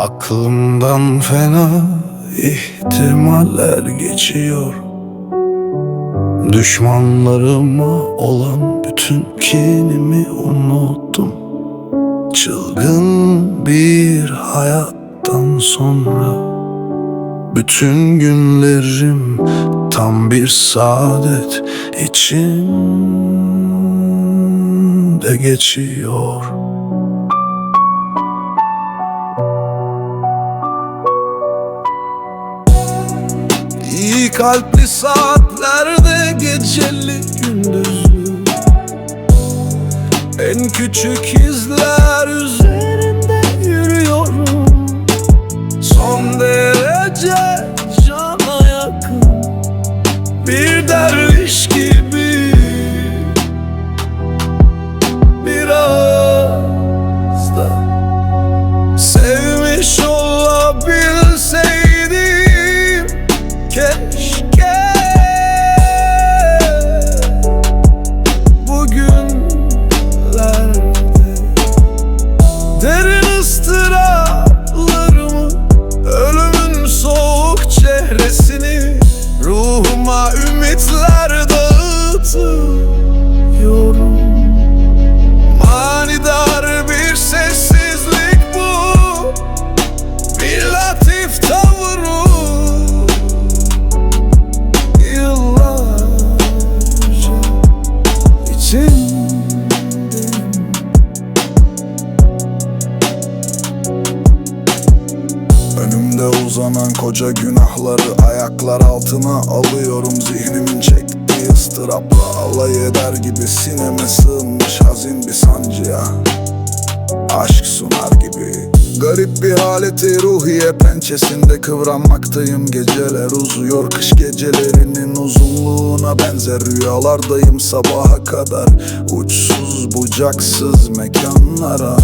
Aklımdan fena ihtimaller geçiyor. Düşmanlarıma olan bütün kinimi unuttum. Çılgın bir hayattan sonra Bütün günlerim tam bir saadet içinde geçiyor Kalpli saatlerde geceli gündüzlü. En küçük izler üzerinde yürüyorum. Son derece cana yakın. Bir derviş gibi Ümitler dağıtıyorum Manidar bir sessizlik bu Bir latif tavır bu. Yıllarca içindeyim Önümde uzanan koca günahları ayaklar altına alıyorum. Zihnimin çektiği ıstırapla alay eder gibi sineme sığınmış hazin bir sancıya Aşk sunar gibi. Garip bir haleti ruhiye pençesinde kıvranmaktayım. Geceler uzuyor kış gecelerinin uzunluğuna benzer. Rüyalardayım sabaha kadar. Uçsuz bucaksız mekanlara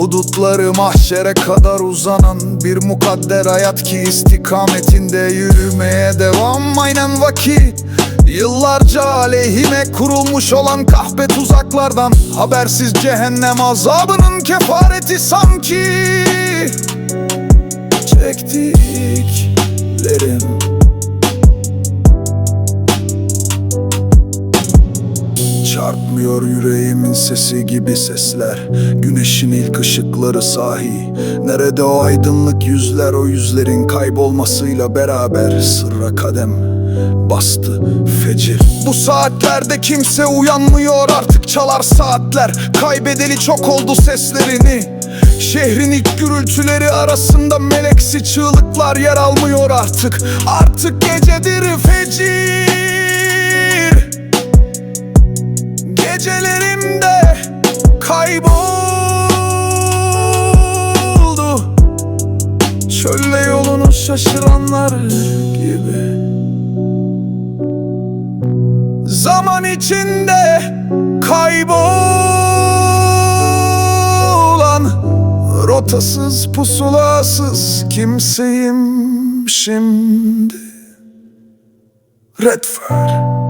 Hudutları mahşere kadar uzanan bir mukadder hayat ki istikametinde yürümeye devam. Aynen vakit Yıllarca aleyhime kurulmuş olan kahpe tuzaklardan Habersiz cehennem azabının kefareti sanki. Çektiklerim Çarpmıyor yüreğimin sesi gibi sesler. Güneşin ilk ışıkları sahi. Nerede o aydınlık yüzler o yüzlerin kaybolmasıyla beraber Sırra kadem bastı fecir. Bu saatlerde kimse uyanmıyor artık çalar saatler. Kaybedeli çok oldu seslerini. Şehrin ilk gürültüleri arasında meleksi çığlıklar yer almıyor artık. Artık gecedir fecir Gecelerimde kayboldu. Çölde yolunu şaşıranlar gibi. Zaman içinde kaybolan Rotasız pusulasız kimseyim şimdi. Redford